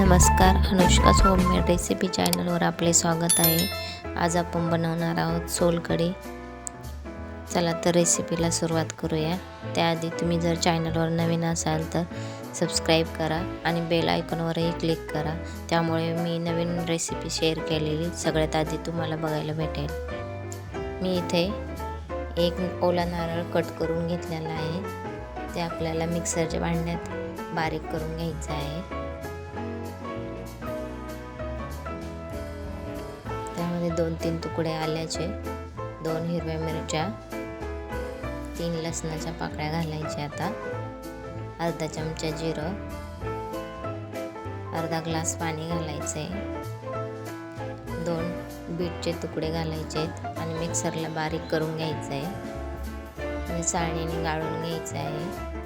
नमस्कार अनुष्काच homemade recipe चॅनलवर आपले स्वागत आहे. आज आपण बनवणार आहोत सोलकढी. चला तर रेसिपीला सुरुवात करूया. त्याआधी तुम्ही जर चॅनलवर नवीन असाल तर सबस्क्राईब करा आणि बेल आयकॉनवरही क्लिक करा. त्यामुळे मी नवीन रेसिपी शेअर केलेली सगळ्यात आधी तुम्हाला बघायला भेटेल. मी इथे एक ओला नारळ कट करून घेतलेला आहे. ते आपल्याला मिक्सरच्या भांड्यात बारीक करून घ्यायचं आहे. त्यामध्ये दोन तीन तुकडे आल्याचे दोन हिरव्या मिरच्या तीन लसणाच्या पाकळ्या घालायच्या आता अर्धा चमचा जिरं अर्धा ग्लास पाणी घालायचं आहे दोन बीटचे तुकडे घालायचे आहेत आणि मिक्सरला बारीक करून घ्यायचं आहे आणि चाळणीने गाळून घ्यायचं आहे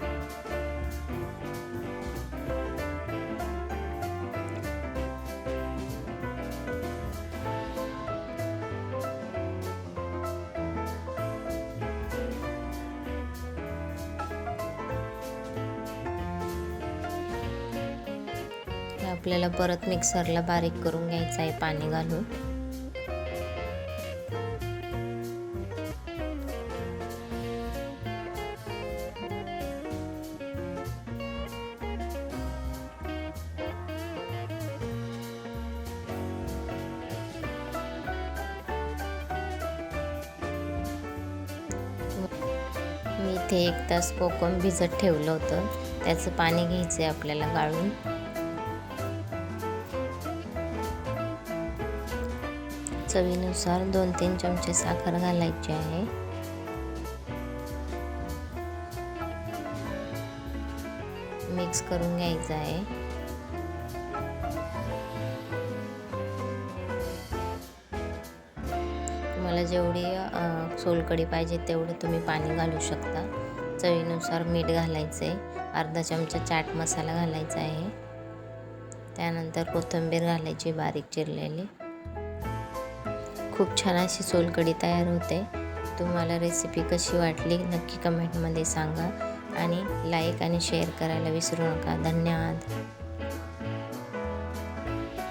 आपल्याला परत मिक्सरला बारीक करून घ्यायचं आहे पाणी घालून. मी इथे एक तास कोकम भिजत ठेवलं होतं. त्याचं पाणी घ्यायचं आहे आपल्याला गाळून. चवीनुसार दोन तीन चमचे साखर घालायची आहे. मिक्स करून घ्यायचं आहे. तुम्हाला जेवढी सोलकढी पाहिजे तेवढं तुम्ही पाणी घालू शकता. चवीनुसार मीठ घालायचं आहे अर्धा चमचा चाट मसाला घालायचा आहे. त्यानंतर कोथिंबीर घालायची बारीक चिरलेली. खूप छान अशी सोलकढी तयार होते. तुम्हाला रेसिपी कशी वाटली नक्की कमेंटमध्ये सांगा. आणि लाईक आणि शेअर करायला विसरू नका. धन्यवाद.